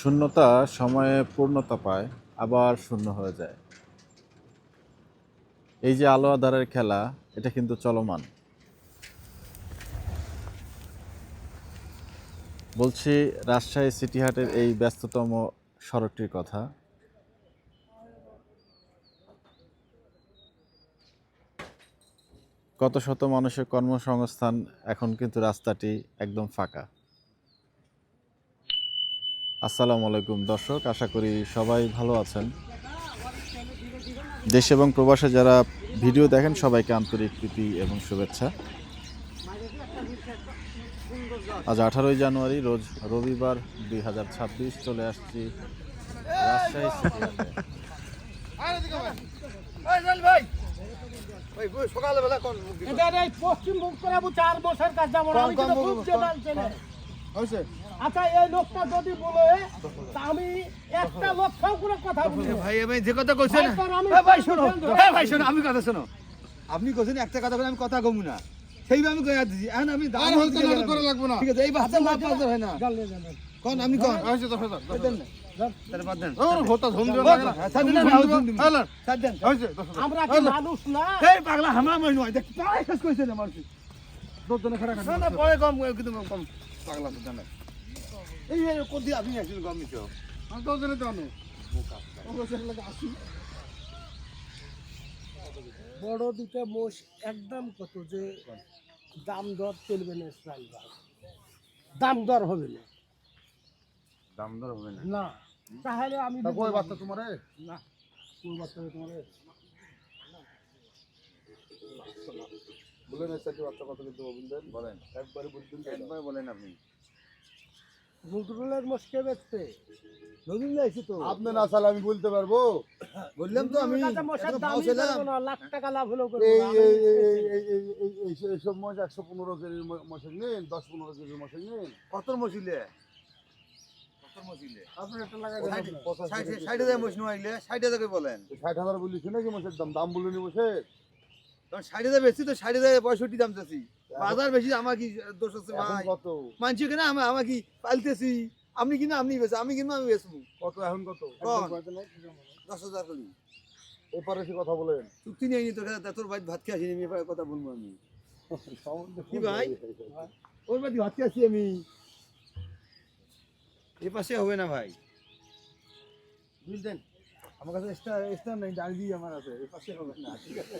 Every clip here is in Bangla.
শূন্যতা সময়ে পূর্ণতা পায়, আবার শূন্য হয়ে যায়। এই যে আলো আধারের খেলা, এটা কিন্তু চলমান। বলছি, রাজশাহী সিটি হাটের এই ব্যস্ততম সড়কটির কথা। কত শত মানুষের কর্মসংস্থান এখন কিন্তু রাস্তাটি একদম ফাঁকা। আসসালামু আলাইকুম। দর্শক আশা করি সবাই ভালো আছেন। দেশ এবং প্রবাসে যারা ভিডিও দেখেন সবাইকে আন্তরিক প্রীতি এবং শুভেচ্ছা। আজ আঠারোই জানুয়ারি রোজ রবিবার দুই হাজার ছাব্বিশ চলে আসছি রাজশাহী সকালবেলা কোন পশ্চিম মুখ করে চার বছর কাজ যাব আচ্ছা এই লোকটা যদি বলে আমি একটা লক্ষও করে কথা বলি না। ভাই যে কথা কইছেন ভাই, আমি- শোনো। ভাই শোনো আমি কথা শোনো। আপনি কইছেন একটা কথা বলে আমি কথা কমু না। সেইভাবে আমি কইয়া দিছি। এখন আমি দাম আর হলতে নাটক করা লাগবে না। ঠিক আছে এই বাচ্চা লাভ পাওয়া হয় না। কোন আপনি কোন। দেন দিও হ্যাঁ, না, দেন, দেন। আমরা কি মানুষ না? এই পাগলা হামা দেখ শেষ কইছে না খাড়া খাড়া। পরে কম কিন্তু কম। পাগলা এই আপনি আনো। বড় দুটো মোষ একদম কত যে দাম দর চলবে না। দাম দর হবে না। দাম দর হবে না। না তাহলে আমি কই বাচ্চা তোমার? না বাচ্চা তোমার? বলেন বাচ্চা কত কিন্তু? বলেন। একবারে তো। একবার বলেন আপনি। নতুন যাইছি তো আপনি না চাইলে আমি বলতে পারব। বললাম তো আমি লাখ টাকা লাভ এই এই এইসব মাছ একশো পনেরো কেজির ম- মশাই নেন দশ পনেরো কেজির মশাই নেন। কত মশিলে? ষাট হাজার বলেন। বলিস নাকি মাছের দাম? দাম বলে নি কারণ ষাট হাজার বেশি তো ষাট হাজার পঁয়ষট্টি দাম চাচ্ছি। বাজার বেশি আমার কি দোষ আছে ভাই? মানছি কিনা? আমি আমার কি পালতেছি? আপনি কিনা আপনি বেছে আমি কিনা আমি বেচবো। কত এখন কত? দশ হাজার করি এপারে সে কথা বলেন। চুক্তি নিয়ে নি তোর কাছে, তোর ভাই ভাত খেয়ে আসিনি আমি এবার কথা বলব আমি। কি ভাই? ওর বাড়ি ভাত খেয়ে আসি আমি। এ পাশে হবে না ভাই। বুঝলেন? আমার কাছে এক্সট্রা এক্সট্রা নেই ডাল দিয়ে আমার আছে এ পাশে হবে না। ঠিক আছে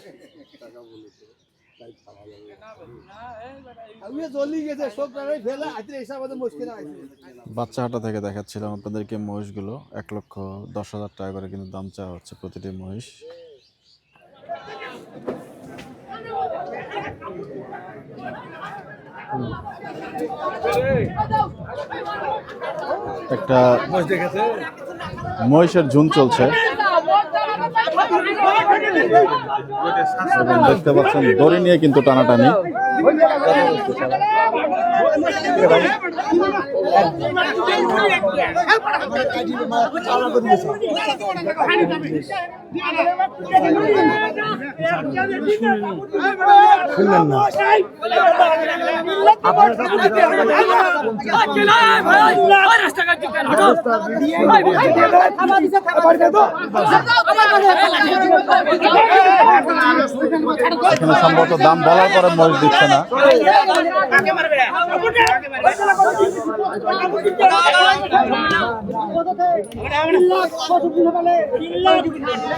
হিসাব আছে বাচ্চা হাটা থেকে দেখাচ্ছিলাম আপনাদেরকে মহিষগুলো এক লক্ষ দশ হাজার টাকা করে কিন্তু দাম চাওয়া হচ্ছে প্রতিটি মহিষ। একটা মহিষের ঝুম চলছে। দেখতে পাচ্ছেন দড়ি নিয়ে কিন্তু টানাটানি। সম্ভবত দাম বলার পরে মহিষ দিচ্ছে না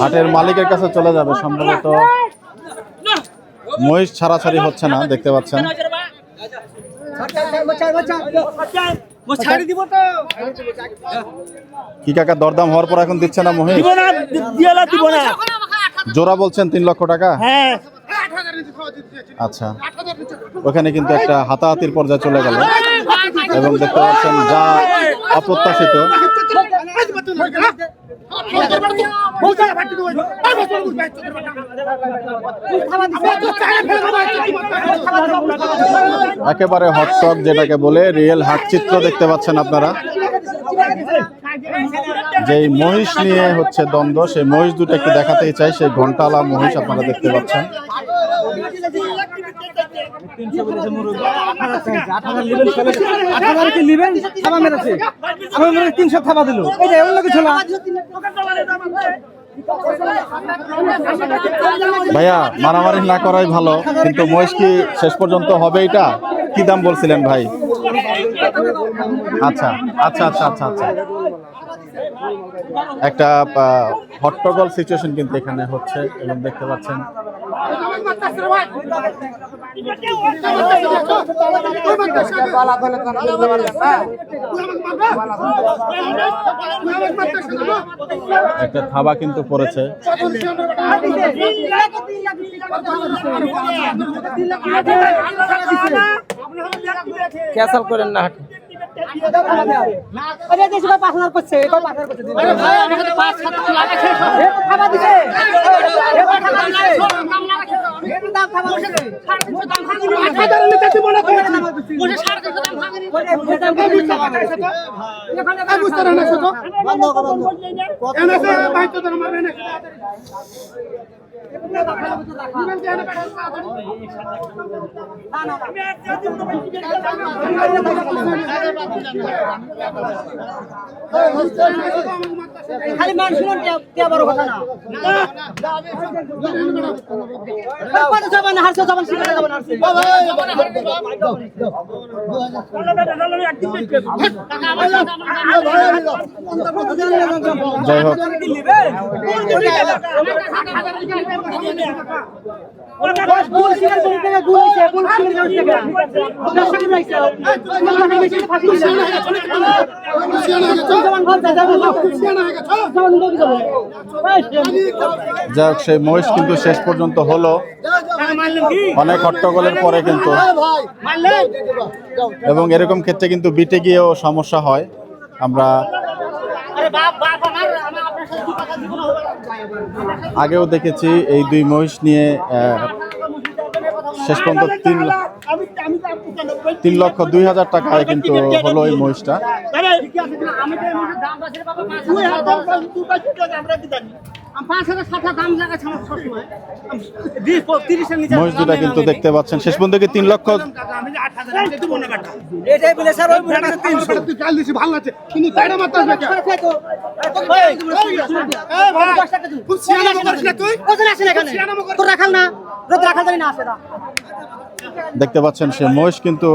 হাটের মালিকের কাছে চলে যাবে সম্ভবত। মহিষ ছাড়াছাড়ি হচ্ছে না দেখতে পাচ্ছেন। ছাড়ি দিব তো। কি কাকা দরদাম হওয়ার পর এখন দিচ্ছে না মহিষ? জোড়া বলছেন তিন লক্ষ টাকা? হ্যাঁ। আচ্ছা। ওখানে কিন্তু একটা হাতাহাতির পর্যায়ে চলে গেল। এবং দেখতে পাচ্ছেন যা অপ্রত্যাশিত। একেবারে হটস্টক যেটাকে বলে রিয়েল হাট চিত্র দেখতে পাচ্ছেন আপনারা। যেই মহিষ নিয়ে হচ্ছে দ্বন্দ্ব সেই মহিষ দুটো একটু দেখাতেই চাই সেই ঘন্টালা মহিষ আপনারা দেখতে পাচ্ছেন। ভাইয়া, মারামারি না করাই ভালো, কিন্তু মহিষ কি শেষ পর্যন্ত হবে এটা? কি দাম বলছিলেন ভাই? আচ্ছা আচ্ছা আচ্ছা আচ্ছা আচ্ছা। একটা হট্টগোল সিচুয়েশন কিন্তু এখানে হচ্ছে, এবং দেখতে পাচ্ছেন একটা থাবা কিন্তু পড়েছে। ক্যাসাল করেন না আরে দেশে পাঁচ হাজার করছে এবার পাঁচ হাজার করছে ভাই আমি তো পাঁচ সাত লাগাছে খাবার দিছে এবার খাবার দিছে এর দাম খাবার দিছে দাম ভাঙি আট হাজার নিতে দিব না তুমি সাড়ে তিনশো দাম ভাঙি বলে দাম ভাঙি এখানে আমি বুঝতে না শুধু বন্ধ করো বন্ধ এনেছে ভাই তো ধর্ম মারবে না খালি মান হারছে যাই হোক যাই হোক সেই মহিষ কিন্তু শেষ পর্যন্ত হলো। অনেক হট্টগোলের পরে কিন্তু। এবং এরকম ক্ষেত্রে কিন্তু বিটে গিয়েও সমস্যা হয়। আমরা আগেও দেখেছি এই দুই মহিষ নিয়ে শেষ পর্যন্ত তিন তিন লক্ষ দুই হাজার টাকায় কিন্তু হলো এই মহিষটা। মহিষ দুটা কিন্তু দেখতে পাচ্ছেন। শেষ পর্যন্ত কি তিন লক্ষ তুই রাখাল না? রোদ রাখাল জানি না আসে না। দেখতে পাচ্ছেন সে মহিষ কিন্তু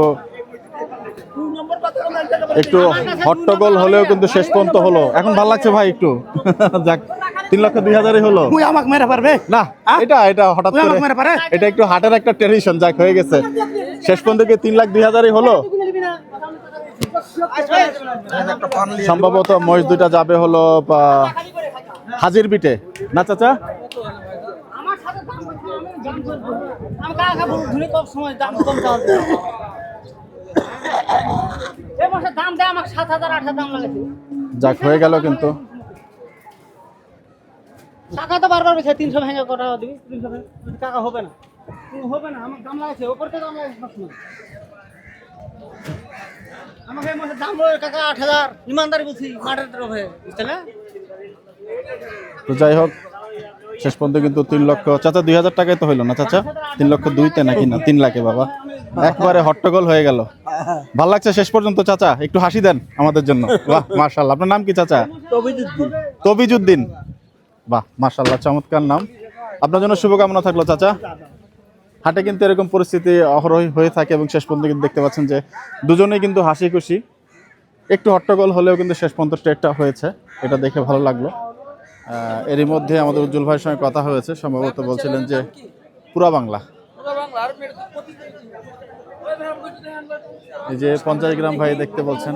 একটু হট্টগোল হলেও কিন্তু শেষ পর্যন্ত হলো। এখন ভালো লাগছে ভাই একটু। যাক তিন লক্ষ দুই হাজারই হলো। তুই আমাকে মেরে পারবে? না এটা এটা হঠাৎ করে মেরে পারে? এটা একটু হাটের একটা ট্রেডিশন যাক হয়ে গেছে। শেষ পর্যন্ত কি তিন লাখ দুই হাজারই হলো? সম্ভবত মহিষ দুইটা যাবে হলো হাজির বিটে। না চাচা? আমি। কাকা খাব, ধুনে কম সময় দাম কম যায়। এ মাসে দাম দেয় আমাকে সাত হাজার আট হাজার দাম লাগেছে যাক হয়ে গেল কিন্তু টাকা তো বারবার বলছে তিনশো ভেঙে কটা দিবি তিনশো টাকা হবে না হবে না আমার দাম লাগছে ওপর থেকে দাম লাগছে সবসময়। আমাকে মাসে দাম বলে টাকা আট হাজার ইমানদারি বলছি মাঠের হয়ে বুঝতে না তো যাই হোক শেষ পর্যন্ত কিন্তু তিন লক্ষ চাচা দুই হাজার টাকায় তো হইল না চাচা? তিন লক্ষ দুইতে নাকি না? তিন লাখে বাবা। একবারে হট্টগোল হয়ে গেল। ভালো লাগছে শেষ পর্যন্ত চাচা? একটু হাসি দেন আমাদের জন্য। বাহ মার্শাল আপনার নাম কি চাচা? তবিজুদ্দিন। বাহ মার্শাল্লাহ চমৎকার নাম। আপনার জন্য শুভকামনা থাকল চাচা। হাটে কিন্তু এরকম পরিস্থিতি অহরহই হয়ে থাকে এবং শেষ পর্যন্ত কিন্তু দেখতে পাচ্ছেন যে দুজনেই কিন্তু হাসি খুশি। একটু হট্টগোল হলেও কিন্তু শেষ পর্যন্ত স্টেটটা হয়েছে। এটা দেখে ভালো লাগল। এরই মধ্যে আমাদের উজ্জ্বল ভাইয়ের সঙ্গে কথা হয়েছে। সম্ভবত বলছিলেন যে পুরা বাংলা। এই যে পঞ্চাশ গ্রাম ভাই দেখতে বলছেন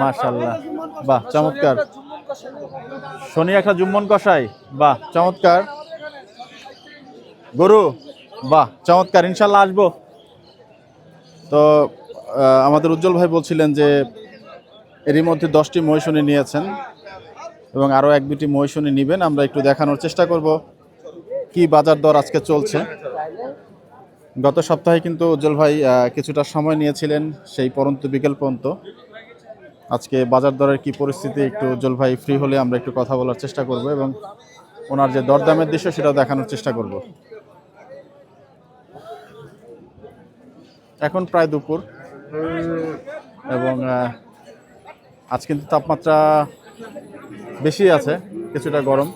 মাশাল্লাহ বাহ চমৎকার। শনি একটা জুম্মন কষাই বাহ চমৎকার। গরু বাহ চমৎকার ইনশাল্লাহ আসব। তো আমাদের উজ্জ্বল ভাই বলছিলেন যে এরই মধ্যে দশটি মহিষ উনি নিয়েছেন। এবং আরও এক দুটি উনি নেবেন, আমরা একটু দেখানোর চেষ্টা করব কি বাজার দর আজকে চলছে। গত সপ্তাহে কিন্তু উজ্জ্বল ভাই কিছুটা সময় নিয়েছিলেন সেই পরন্ত বিকেল পর্যন্ত। আজকে বাজার দরের কি পরিস্থিতি একটু উজ্জ্বল ভাই ফ্রি হলে আমরা একটু কথা বলার চেষ্টা করব এবং ওনার যে দরদামের দৃশ্য সেটাও দেখানোর চেষ্টা করব। এখন প্রায় দুপুর এবং আজ কিন্তু তাপমাত্রা বেশি আছে কিছুটা গরম।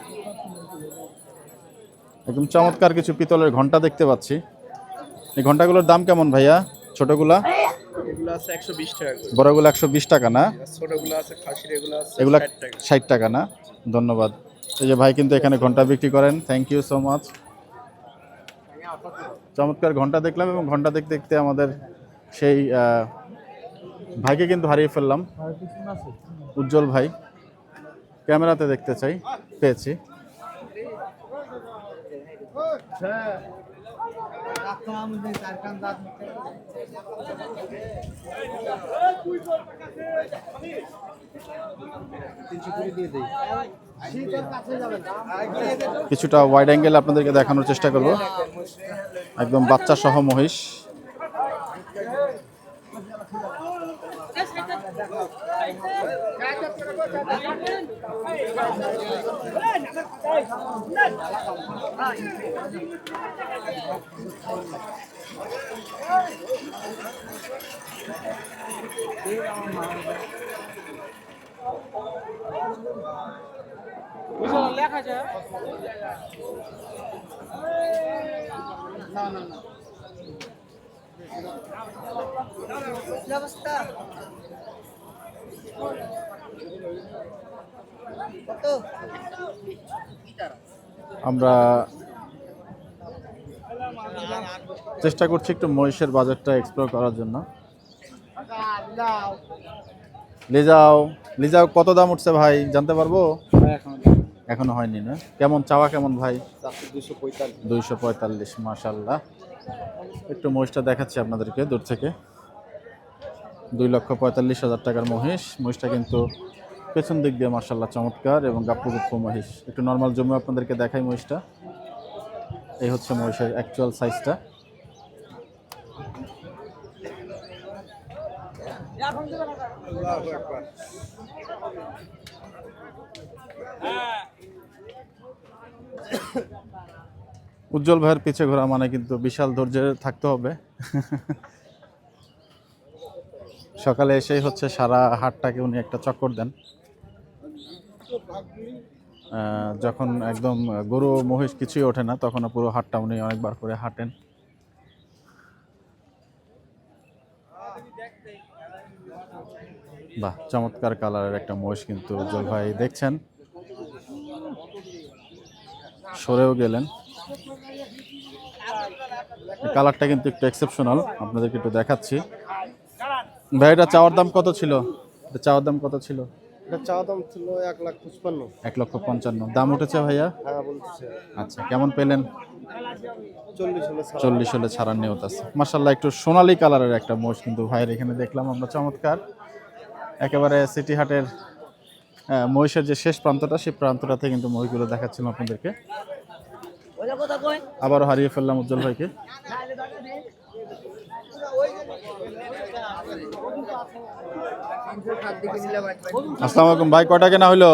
একদম চমৎকার কিছু পিতলের ঘণ্টা দেখতে পাচ্ছি। এই ঘন্টাগুলোর দাম কেমন ভাইয়া? ছোটগুলা? বড়গুলো একশো বিশ টাকা না? এগুলা ষাট টাকা। না? ধন্যবাদ। এই যে ভাই কিন্তু এখানে ঘণ্টা বিক্রি করেন। থ্যাংক ইউ সো মাচ চমৎকার ঘণ্টা দেখলাম এবং ঘণ্টা দেখতে দেখতে আমাদের সেই ভাইকে কিন্তু হারিয়ে ফেললাম। উজ্জ্বল ভাই। ক্যামেরাতে দেখতে চাই পেয়েছি কিছুটা ওয়াইড অ্যাঙ্গেল আপনাদেরকে দেখানোর চেষ্টা করব একদম বাচ্চা সহ মহিষ লেখা যায়? ব্যবস্থা আমরা চেষ্টা করছি একটু মহিষের বাজারটা এক্সপ্লোর করার জন্য। লিজাও লিজাও কত দাম উঠছে ভাই? জানতে পারব? এখনও হয়নি না? কেমন চাওয়া কেমন ভাই? দুইশো পঁয়তাল্লিশ মাসাল্লাহ একটু মহিষটা দেখাচ্ছি আপনাদেরকে দূর থেকে। দুই লক্ষ পঁয়তাল্লিশ হাজার টাকার মহিষ। মহিষটা কিন্তু পেছন দিক দিয়ে মার্শাল্লাহ চমৎকার এবং গাপ্পুগুপ্প মহিষ। একটু নর্মাল জমে আপনাদেরকে দেখাই মহিষটা। এই হচ্ছে মহিষের অ্যাকচুয়াল সাইজটা উজ্জ্বল ভাইয়ের পিছে ঘোরা মানে কিন্তু বিশাল ধৈর্যের থাকতে হবে। সকালে এসেই হচ্ছে সারা হাটটাকে উনি একটা চক্কর দেন। যখন একদম গরু মহিষ কিছুই ওঠে না, তখন পুরো হাটটা উনি অনেকবার করে হাঁটেন। বাহ, চমৎকার কালারের একটা মহিষ কিন্তু উজ্জ্বল ভাই দেখছেন। সরেও গেলেন। কালারটা কিন্তু একটু এক্সেপশনাল আপনাদেরকে একটু দেখাচ্ছি। ভাই, এটা চাওয়ার দাম কত ছিল? চাওয়ার দাম কত ছিল? এটা চাওয়া দাম ছিল এক লাখ পঁচপান্ন। এক লক্ষ পঞ্চান্ন। দাম উঠেছে ভাইয়া? হ্যাঁ বলতেছে। আচ্ছা কেমন পেলেন? চল্লিশ হলে চল্লিশ হলে ছাড়ার নিয়ত আছে। মার্শাল্লাহ একটু সোনালী কালারের একটা মোষ কিন্তু ভাইয়ের এখানে দেখলাম আমরা চমৎকার। একেবারে সিটি হাটের মহিষের যে শেষ প্রান্তটা সেই প্রান্তটাতে কিন্তু মহিষগুলো দেখাচ্ছিলাম আপনাদেরকে। আবারও হারিয়ে ফেললাম উজ্জ্বল ভাইকে। আসসালামু আলাইকুম ভাই কয়টা কেনা হইল?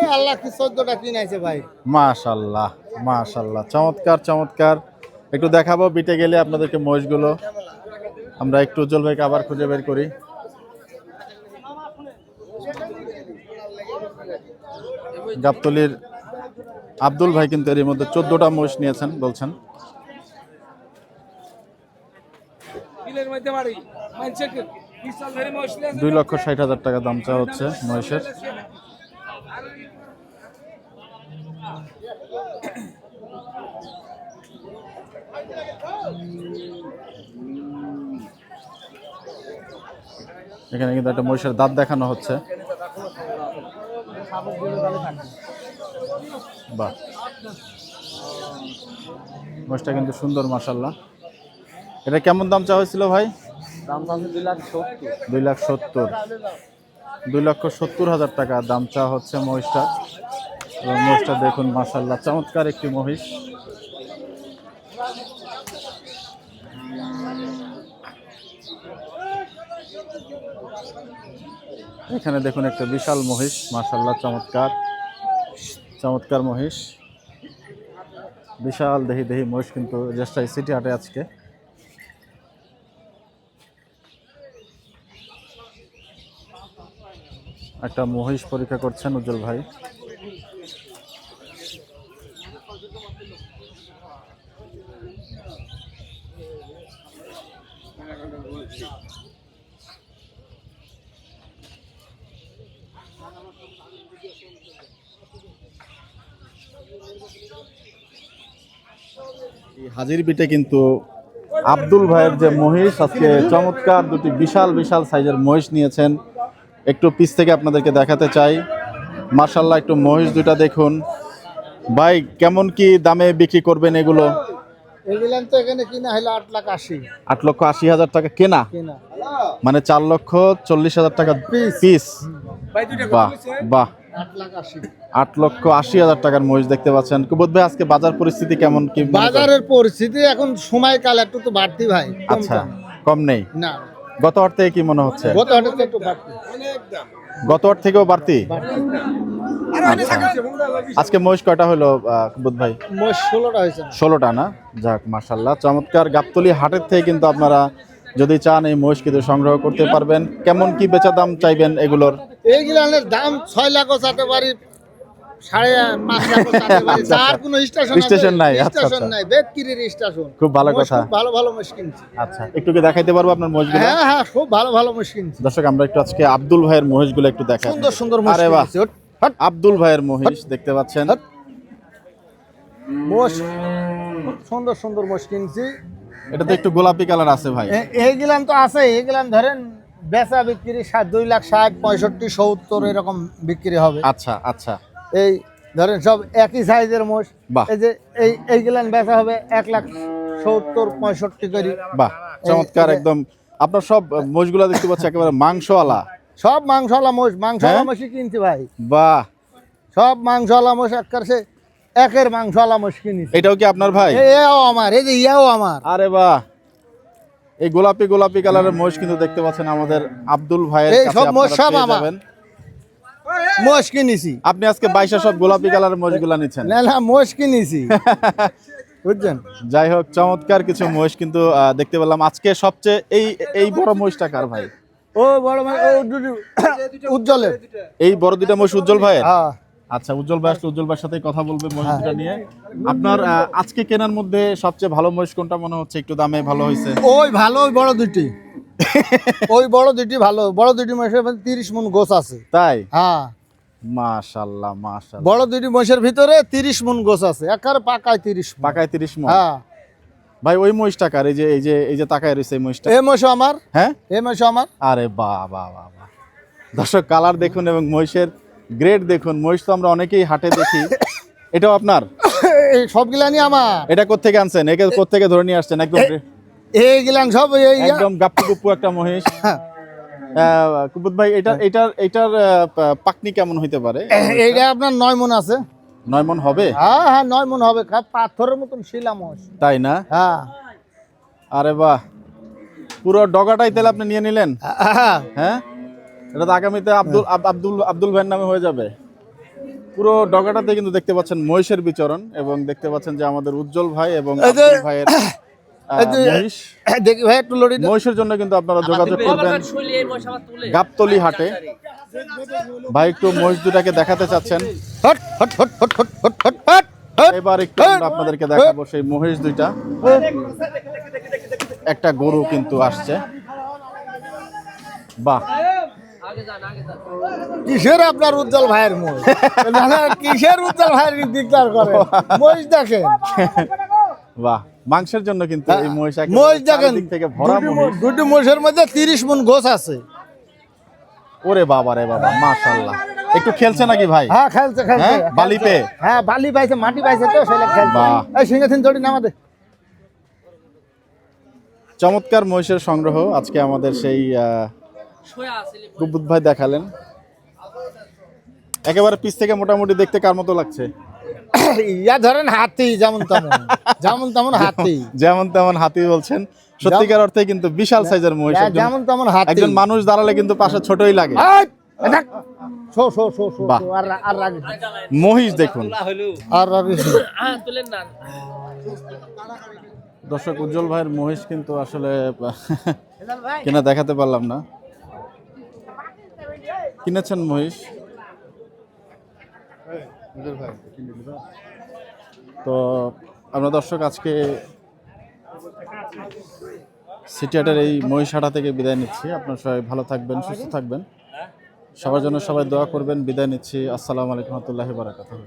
এই আল্লাহ কি চোদ্দটা কিনাইছে ভাই। মাশাল্লাহ মাশাল্লাহ চমৎকার চমৎকার। একটু দেখাবো বিটে গেলে আপনাদেরকে মহিষগুলো। আমরা একটু উজ্জ্বল ভাইকে আবার খুঁজে বের করি। গাবতলির আব্দুল ভাই কিন্তু এর মধ্যে চোদ্দটা মহিষ নিয়েছেন বলছেন। বিলের মধ্যে বাড়ি দুই লক্ষ ষাট হাজার টাকা দাম চাওয়া হচ্ছে মহিষের। এখানে কিন্তু একটা মহিষের দাঁত দেখানো হচ্ছে। বাহ। মহিষটা কিন্তু সুন্দর মাসাল্লাহ এটা কেমন দাম চাওয়া হয়েছিল ভাই? দুই লাখ সত্তর। দুই লক্ষ সত্তর হাজার টাকা দাম চাওয়া হচ্ছে মহিষটা এবং মহিষটা দেখুন মাসাল্লাহ চমৎকার একটি মহিষ। এখানে দেখুন একটা বিশাল মহিষ মাসাল্লাহ চমৎকার। চমৎকার মহিষ। বিশাল দেহি দেহি মহিষ কিন্তু জ্যেষ্ঠাই সিটি হাটে আজকে। একটা মহিষ পরীক্ষা করছেন উজ্জ্বল ভাই। হাজির বিটে কিন্তু আব্দুল ভাইয়ের যে মহিষ, আজকে চমৎকার দুটি বিশাল বিশাল সাইজের মহিষ নিয়েছেন। একটু পিস থেকে আপনাদেরকে দেখাতে চাই। মার্শাল্লাহ একটু মহিষ দুটা দেখুন। ভাই কেমন কি দামে বিক্রি করবেন এগুলো? এগুলাম তো এখানে কিনা হলো আট লাখ আশি। আট লক্ষ আশি হাজার টাকা কেনা? মানে চার লক্ষ চল্লিশ হাজার টাকা পিস বাহ বাহ। আট লক্ষ আশি হাজার টাকার মহিষ দেখতে পাচ্ছেন। কুবোধ ভাই আজকে বাজার পরিস্থিতি কেমন কি বাজারের পরিস্থিতি এখন সময়কাল একটু তো বাড়তি ভাই কম আচ্ছা কম। কম নেই? না। গত হাট থেকে কি মনে হচ্ছে? গত হাটে তো একটু বাড়তি। গত হাট থেকেও বাড়তি? আজকে মহিষ কয়টা হলো কুবোধ ভাই? ষোলোটা হয়েছে। ষোলোটা না? যাক মার্শাল্লাহ চমৎকার গাবতলি হাটের থেকে কিন্তু আপনারা যদি চান এই মহিষ কিন্তু সংগ্রহ করতে পারবেন। কেমন কি বেচা দাম চাইবেন এগুলোর? এইগুলানের দাম ছয় লাখও চাতে পারি সাড়ে পাঁচ লাখও চাতে পারি তার। কোনো স্টেশন স্টেশন নাই, স্টেশন। নাই বেদকিরির স্টেশন খুব ভালো কথা। ভালো ভালো মোষ কিনছি। আচ্ছা একটু কি দেখাইতে পারব আপনার মহিষগুলো? হ্যাঁ হ্যাঁ খুব ভালো ভালো মোষ কিনছি। দর্শক আমরা একটু আজকে আব্দুল ভাইয়ের মহিষগুলো একটু দেখাই। সুন্দর সুন্দর আরে বাহ। আব্দুল ভাইয়ের মহিষ দেখতে পাচ্ছেন। খুব সুন্দর সুন্দর কিনছি। এটা তো একটু গোলাপি কালার আছে ভাই। এ- এইগুলান তো আছে এইগুলান ধরেন বেচা বিক্রি দুই লাখ ষাট পঁয়ষট্টি সত্তর এরকম বিক্রি হবে। আচ্ছা আচ্ছা। এই ধরেন সব একই সাইজের মোষ। এই যে এই এইগুলান বেচা হবে এক লাখ সত্তর পঁয়ষট্টি করে। বাহ চমৎকার একদম। আপনার সব মহিষগুলো দেখতে পাচ্ছি একেবারে মাংসওয়ালা। সব মাংসওয়ালা মোষ মাংসওয়ালা হ্যাঁ? মোষই কিনছি ভাই। বাহ। সব মাংসওয়ালা মোষ একবার সে একের মাংসওয়ালা মোষ কিনেছি। এটাও কি আপনার ভাই? এও আমার এই যে ইয়াও আমার। আরে বাহ। এই গোলাপি গোলাপি কালারের মোষ কিন্তু দেখতে পাচ্ছেন আমাদের আব্দুল ভাইয়ের কাছে আপনারা সব পেয়ে আমার। যাবেন। মোষ কিনেছি আপনি আজকে বাইশে সব গোলাপি কালারের মহিষগুলা নিচ্ছেন না না মোষ কিনেছি বুঝছেন? যাই হোক চমৎকার কিছু মহিষ কিন্তু দেখতে পেলাম। আজকে সবচেয়ে এই এই বড় মহিষটা কার ভাই? ও বড় ও উজ্জ্বলের। এই বড় মহিষ উজ্জ্বল ভাইয়ের? হ্যাঁ। আচ্ছা উজ্জ্বল ভাই আসলে উজ্জ্বল ভাইয়ের সাথে কথা বলবে মহিষ দুটা নিয়ে। আপনার আজকে কেনার মধ্যে সবচেয়ে ভালো মহিষ কোনটা মনে হচ্ছে? একটু দামে ভালো হয়েছে। ওই ভালো ওই বড় দুটি ওই বড় দুটি ভালো। বড় দুটি মহিষের মধ্যে তিরিশ মন গোছ আছে। তাই? হ্যাঁ। মাশাল্লাহ মাশাল্লাহ। বড় দুটি মহিষের ভিতরে তিরিশ মন গোছ আছে। একার পাকায় তিরিশ মন। পাকায় তিরিশ মন? হ্যাঁ। ভাই ওই মহিষ টাকার এই যে এই যে এই যে তাকায় রয়েছে এই মহিষটা? এ মহিষ আমার। হ্যাঁ? এ মহিষ আমার। আরে বাহ বাহ বাহ বাহ দর্শক কালার দেখুন এবং মহিষের গ্রেড দেখুন। মহিষ তো আমরা অনেকেই হাটে দেখি। এটাও আপনার? এই সবগুলা সবগুলানি আমার। এটা কোত্থেকে আনছেন? একে কোত্থেকে ধরে নিয়ে আসছেন? একদম এইগুলান সব এই একদম গাপ্পু গুপ্পু একটা মহিষ। আহ, কুবুত ভাই এটা এটার এটার পাকনি কেমন হইতে পারে? এইটা আপনার নয় মন আছে। নয় মন হবে? হ্যাঁ হ্যাঁ নয় মন হবে। পাথরের মতন শিলা তাই না? হ্যাঁ। আরে বাহ। পুরো ডগাটাই তেল আপনি নিয়ে নিলেন? হ্যাঁ। হ্যাঁ? এটা তো আগামীতে আব্দুল আব- আব্দুল আব্দুল ভাইয়ের নামে হয়ে যাবে। পুরো ডগাটাতে কিন্তু দেখতে পাচ্ছেন মহিষের বিচরণ এবং দেখতে পাচ্ছেন যে আমাদের উজ্জ্বল ভাই এবং ভাইয়ের দেখি ভাই একটু লড়ি মহিষের জন্য কিন্তু আপনারা যোগাযোগ করবেন। গাবতলি হাটে। ভাই একটু মহিষ দুটাকে দেখাতে চাচ্ছেন। হট হট হট হট হট হট হট হট হট। এবার একটু আপনাদেরকে দেখাবো সেই মহিষ দুইটা। একটা গরু কিন্তু আসছে। বাহ। কিসের আপনার উজ্জ্বল ভাইয়ের কিসের উজ্জ্বল ভাইয়ের ডিক্লার করে মহিষ দেখেন। বাহ। মাংসের জন্য কিন্তু এই মহিষ মহিষ দেখেন থেকে ভরা দুটি মহিষ। মো- দুটি মধ্যে তিরিশ মন গোছ আছে। ওরে বাবা রে বাবা মাশাআল্লাহ। একটু খেলছে নাকি ভাই? হ্যাঁ খেলছে খেলছে। হ্যাঁ, বালি পেয়ে? হ্যাঁ বালি পাইছে মাটি পাইছে তো সেটা খেলছে। এই সিংহাসন দড়ি নামাতে। চমৎকার মহিষের সংগ্রহ আজকে আমাদের সেই আহ, ভাই দেখালেন। একেবারে পিস থেকে মোটামুটি দেখতে কার মতো লাগছে? ইয়া ধরেন হাতি যেমন তেমন। যেমন তেমন হাতি। যেমন তেমন হাতি বলছেন। সত্যিকার অর্থে কিন্তু বিশাল সাইজের মহিষ। যেমন তেমন হাতি। একজন মানুষ দাঁড়ালে কিন্তু পাশে ছোটই লাগে। মহিষ দেখুন। আর দর্শক উজ্জ্বল ভাইয়ের মহিষ কিন্তু আসলে কিনা দেখাতে পারলাম না। কিনেছেন মহিষ? তো আমরা দর্শক আজকে সিটিহাটের এই মহিষাটা থেকে বিদায় নিচ্ছি। আপনার সবাই ভালো থাকবেন, সুস্থ থাকবেন। সবার জন্য সবাই দোয়া করবেন। বিদায় নিচ্ছি। আসসালামু আলাইকুম রহমতুল্লাহ বারাকাতুহু।